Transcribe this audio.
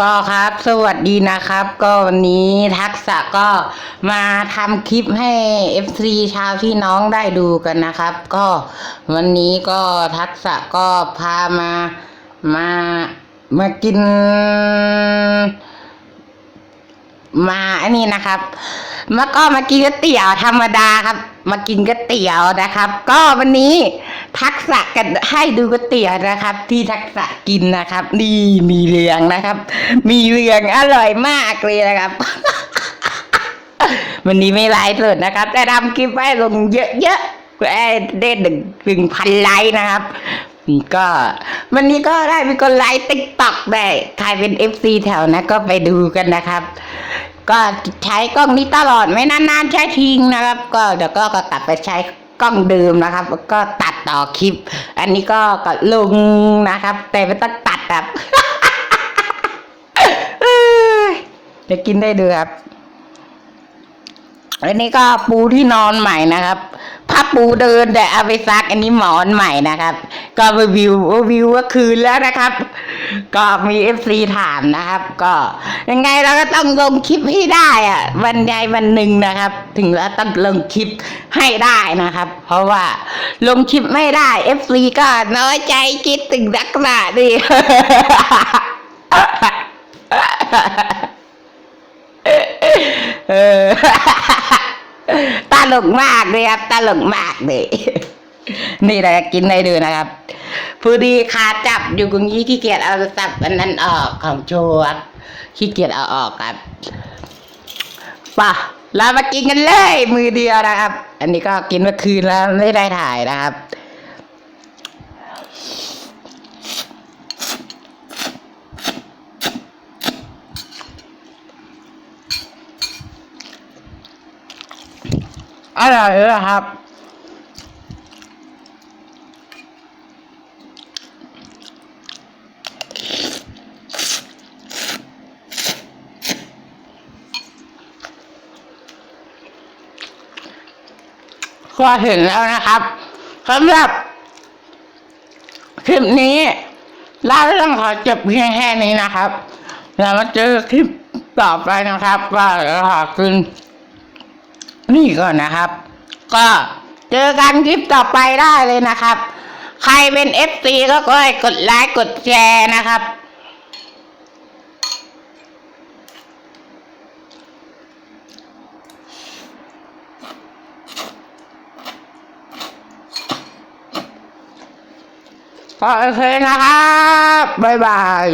ก็ครับสวัสดีนะครับ ก็วันนี้ทักษะก็มาทำคลิปให้ FC ชาวที่น้องได้ดูกันนะครับ ก็วันนี้ก็ทักษะก็พามามามากิน มาอันนี้นะครับมาก็มากินก๋วยเตี๋ยวธรรมดาครับ มากินก๋วยเตี๋ยวนะครับ ก็วันนี้ทักษะกันให้ดูก๋วยเตี๋ยวนะครับ ที่ทักษะกินนะครับนี่มีเหลืองนะครับ มีเหลืองอร่อยมากเลยนะครับ วันนี้ไม่ไลฟ์สดนะครับ แต่ทำคลิปไว้ลงเยอะๆแอ้ได้หนึ่งหนึ่งพันไลค์นะครับก็วันนี้ก็ได้มีคนไลค์ติ๊กต็อกได้ใครเป็นเอฟซีแถวนั้นก็ไปดูกันนะครับ ก็ใช้กล้องนี้ตลอดไม่นานๆใช้ทิ้งนะครับ ก็เดี๋ยวก็ก็กลับไปใช้กล้องเดิมนะครับ ก็ตัดต่อคลิป อันนี้ก็ก็ลงนะครับ แต่ไม่ต้องตัดครับเอ้ยเดี๋ยวกินได้ดูครับอันนี้ก็ปูที่นอนใหม่นะครับผ้าปูเดินแต่เอาไปซักอันนี้หมอนใหม่นะครับ ก็รีวิวรีวิวว่าคืนแล้วนะครับ ก็มีเอฟซีถามนะครับ ก็ยังไงเราก็ต้องลงคลิปให้ได้อะวันใดวันหนึ่งนะครับ ถึงเราต้องลงคลิปให้ได้นะครับ เพราะว่าลงคลิปไม่ได้เอฟซีก็น้อยใจคิดถึงนักหนาดิเออตลกมากเลยครับตลกมากเลย นี่แหละกินได้ดูนะครับพอดีขาจับอยู่ตรงนี้ขี้เกียจเอาสับอันนั้นออกของโชว์ขี้เกียจเอาออกครับป่ะเรามากินกันเลยมือเดียวนะครับ อันนี้ก็กินเมื่อคืนแล้วไม่ได้ถ่ายนะครับอร่อยเลยครับ ก็เห็นแล้วนะครับสำหรับคลิปนี้เราต้องขอจบเพียงแค่นี้นะครับแล้วมาเจอคลิปต่อไปนะครับ ก็ขอคืนนี่ก่อนนะครับ ก็เจอกันคลิปต่อไปได้เลยนะครับ ใครเป็นเอฟซีก็ก็ให้กดไลค์กดแชร์นะครับ โอเคนะครับ บ๊ายบาย